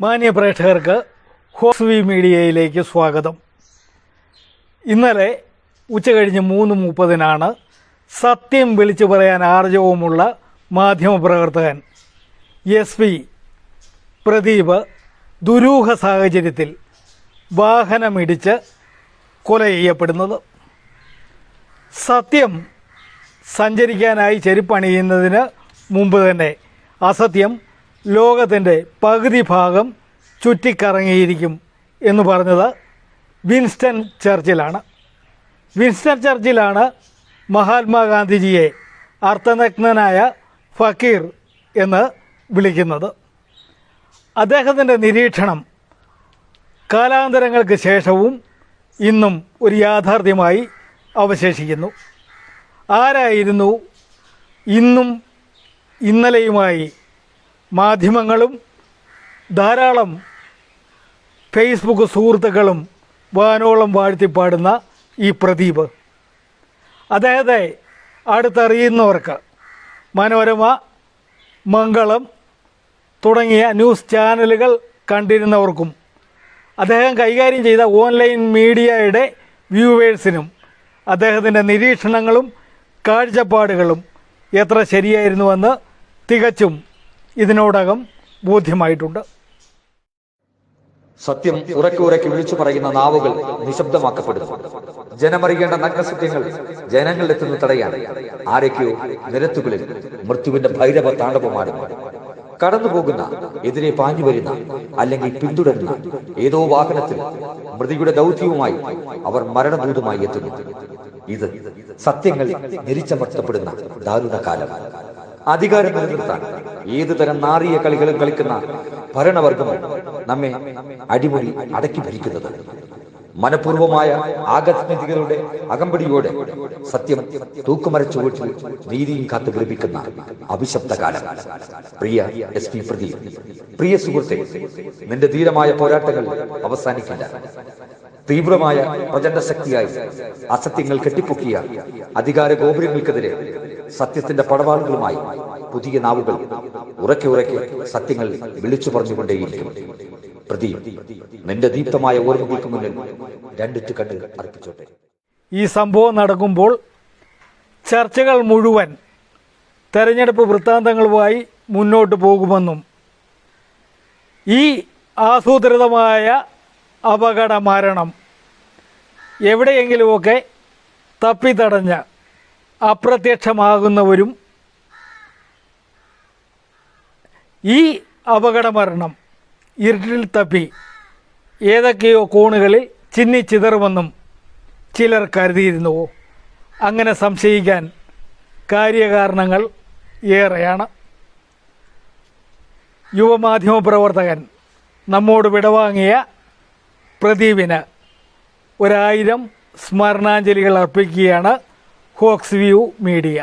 മാന്യ പ്രേക്ഷകർക്ക് ഹോസ് വി മീഡിയയിലേക്ക് സ്വാഗതം. ഇന്നലെ ഉച്ചകഴിഞ്ഞ് മൂന്ന് മുപ്പതിനാണ് സത്യം വിളിച്ചു പറയാൻ ആർജവുമുള്ള മാധ്യമപ്രവർത്തകൻ എസ് പി പ്രദീപ് ദുരൂഹ സാഹചര്യത്തിൽ വാഹനമിടിച്ച് കൊല ചെയ്യപ്പെടുന്നത്. സത്യം സഞ്ചരിക്കാനായി ചെരുപ്പണിയുന്നതിന് മുമ്പ് തന്നെ അസത്യം ലോകത്തിന്റെ പകുതി ഭാഗം ചുറ്റിക്കറങ്ങിയിരിക്കും എന്ന് പറഞ്ഞത് വിൻസ്റ്റൺ ചർച്ചിലാണ്. വിൻസ്റ്റൺ ചർച്ചിലാണ് മഹാത്മാഗാന്ധിജിയെ അർത്ഥനഗ്നനായ ഫക്കീർ എന്ന് വിളിക്കുന്നത്. അദ്ദേഹത്തിന്റെ നിരീക്ഷണം കാലാന്തരങ്ങൾക്ക് ശേഷവും ഇന്നും ഒരു യാഥാർത്ഥ്യമായി അവശേഷിക്കുന്നു. ആരായിരുന്നു ഇന്നും ഇന്നലെയുമായി മാധ്യമങ്ങളും ധാരാളം ഫേസ്ബുക്ക് സുഹൃത്തുക്കളും വാനോളം വാഴ്ത്തിപ്പാടുന്ന ഈ പ്രദീപ്. അതായത് അടുത്തറിയുന്നവർക്ക് മനോരമ മംഗളം തുടങ്ങിയ ന്യൂസ് ചാനലുകൾ കണ്ടിരുന്നവർക്കും അദ്ദേഹം കൈകാര്യം ചെയ്ത ഓൺലൈൻ മീഡിയയുടെ വ്യൂവേഴ്സിനും അദ്ദേഹത്തിന്റെ നിരീക്ഷണങ്ങളും കാഴ്ചപ്പാടുകളും എത്ര ശരിയായിരുന്നുവെന്ന് തികച്ചും ഇതിനോടകം ബോധ്യമായിട്ടുണ്ട്. സത്യം ഉറക്കി ഉറക്കി വിളിച്ചു പറയുന്ന നാവുകൾ നിശബ്ദമാക്കപ്പെടുന്നു. ജനമറിയേണ്ട നഗ്നസത്യങ്ങൾ ജനങ്ങളിലെത്തുന്നു തടയാൻ ആരൊക്കെയോ നിരത്തുകളിൽ മൃത്യുവിന്റെ ഭൈരവ താണ്ഡവമാടുന്നു കടന്നുപോകുന്ന എതിരെ പാഞ്ഞു വരുന്ന അല്ലെങ്കിൽ പിന്തുടരുന്ന ഏതോ വാഹനത്തിൽ മൃതിയുടെ ദൗത്യവുമായി അവർ മരണദൂതമായി എത്തുന്നു. ഇത് സത്യങ്ങൾ നിരിച്ചമർത്തപ്പെടുന്ന ദാരുണ കാലം അധികാരം നിലനിർത്താൻ ഏത് തരം നാറിയ കളികളും കളിക്കുന്ന ഭരണവർഗം നമ്മെ അടിമുടി അടക്കി ഭരിക്കുന്നത്. മനഃപൂർവമായ ആകസ്മികതകളുടെ അകമ്പടിയോടെ സത്യം തൂക്കുമരച്ചു വീട്ടിൽ നീതിയും കാത്തു ഗ്രഹിക്കുന്ന അഭിശബ്ദകാലം പ്രിയ എസ് പി പ്രദീപ് പ്രിയ സുഹൃത്തെ നിന്റെ ധീരമായ പോരാട്ടങ്ങൾ അവസാനിക്കില്ല. തീവ്രമായ പ്രചണ്ഡ ശക്തിയായി അസത്യങ്ങൾ കെട്ടിപ്പൊക്കിയ അധികാര ഗോപുരങ്ങൾക്കെതിരെ സത്യത്തിന്റെ പടവാളുകളുമായി പുതിയ നാവുകൾ ഉറക്കെ ഉറക്കെ സത്യങ്ങൾ വിളിച്ചു പറഞ്ഞുകൊണ്ടേയിരിക്കും. പ്രതി നിന്റെ ദീപ്തമായ ഓർമ്മകൾക്ക് മുന്നിൽ രണ്ടിട്ട് കണ്ട് അർപ്പിച്ചോട്ടെ. ഈ സംഭവം നടക്കുമ്പോൾ ചർച്ചകൾ മുഴുവൻ തെരഞ്ഞെടുപ്പ് വൃത്താന്തങ്ങളുമായി മുന്നോട്ട് പോകുമെന്നും ഈ ആസൂത്രിതമായ അപകട മരണം എവിടെയെങ്കിലുമൊക്കെ തപ്പിത്തടഞ്ഞ് അപ്രത്യക്ഷമാകുന്നവരും ഈ അപകട മരണം ഇരുട്ടിൽ തപ്പി ഏതൊക്കെയോ കോണുകളിൽ ചിന്നിച്ചിതറുമെന്നും ചിലർ കരുതിയിരുന്നുവോ? അങ്ങനെ സംശയിക്കാൻ കാര്യകാരണങ്ങൾ ഏറെയാണ്. യുവമാധ്യമ പ്രവർത്തകൻ നമ്മോട് വിടവാങ്ങിയ പ്രദീപിന് ഒരായിരം സ്മരണാഞ്ജലികൾ അർപ്പിക്കുകയാണ് ഹോക്സ് വ്യൂ മീഡിയ.